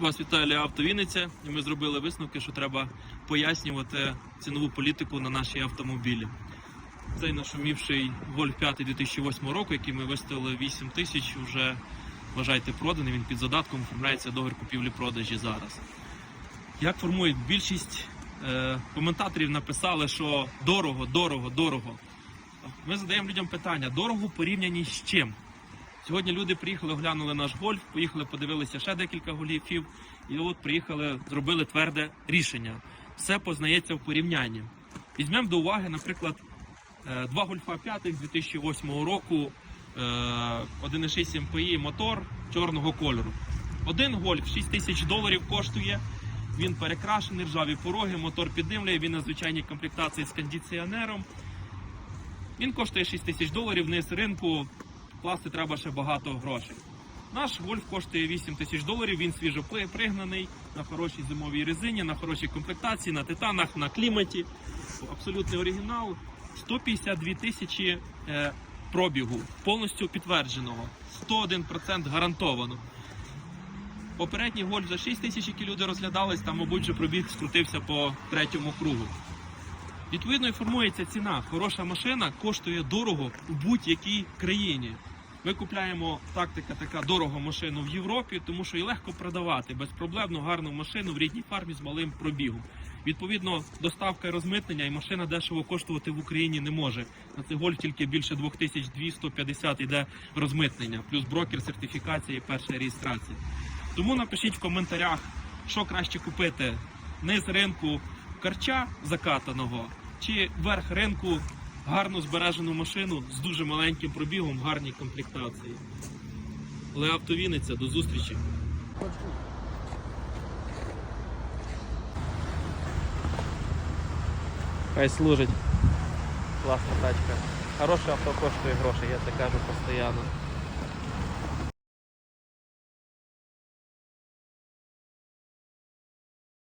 Вас вітає Авто Вінниця, і ми зробили висновки, що треба пояснювати цінову політику на наші автомобілі. Цей нашумівший Golf 5 2008 року, який ми виставили 8 тисяч, вже вважайте проданий. Він під задатком оформляється договір купівлі-продажі зараз. Як формують більшість е, коментаторів написали, що дорого, дорого, дорого. Ми задаємо людям питання: дорого в порівнянні з чим? Сьогодні люди приїхали, оглянули наш гольф, поїхали, подивилися ще декілька гольфів, і от приїхали, зробили тверде рішення. Все познається в порівнянні. Візьмемо до уваги, наприклад, е, два гольфа 5 2008 року, е, 1,6 МПІ мотор чорного кольору. Один гольф 6 тисяч доларів коштує. Він перекрашений, ржаві пороги, мотор піддимлює, він на звичайній комплектації з кондиціонером. Він коштує 6 тисяч доларів, вниз ринку класти треба ще багато грошей. Наш гольф коштує 8 тисяч доларів, він свіжо пригнаний на хорошій зимовій резині, на хорошій комплектації, на титанах, на кліматі. Абсолютний оригінал. 152 тисячі е, пробігу, повністю підтвердженого. 101% гарантовано. Попередній гольф за 6 тисяч, які люди розглядались, там, мабуть, вже пробіг скрутився по третьому кругу. Відповідно, і формується ціна. Хороша машина коштує дорого у будь-якій країні. Ми купляємо тактика така дорого машину в Європі, тому що і легко продавати безпроблемно гарну машину в рідній фармі з малим пробігом. Відповідно, доставка і розмитнення і машина дешево коштувати в Україні не може. На цей гольф тільки більше 2250 йде розмитнення, плюс брокер, сертифікація і перша реєстрація. Тому напишіть в коментарях, що краще купити: низ ринку карча закатаного чи верх ринку гарно збережену машину з дуже маленьким пробігом гарній комплектації. Леавто Вінниця, до зустрічі! Хай служить. Класна тачка. Хороше авто коштує гроші, я це кажу постійно.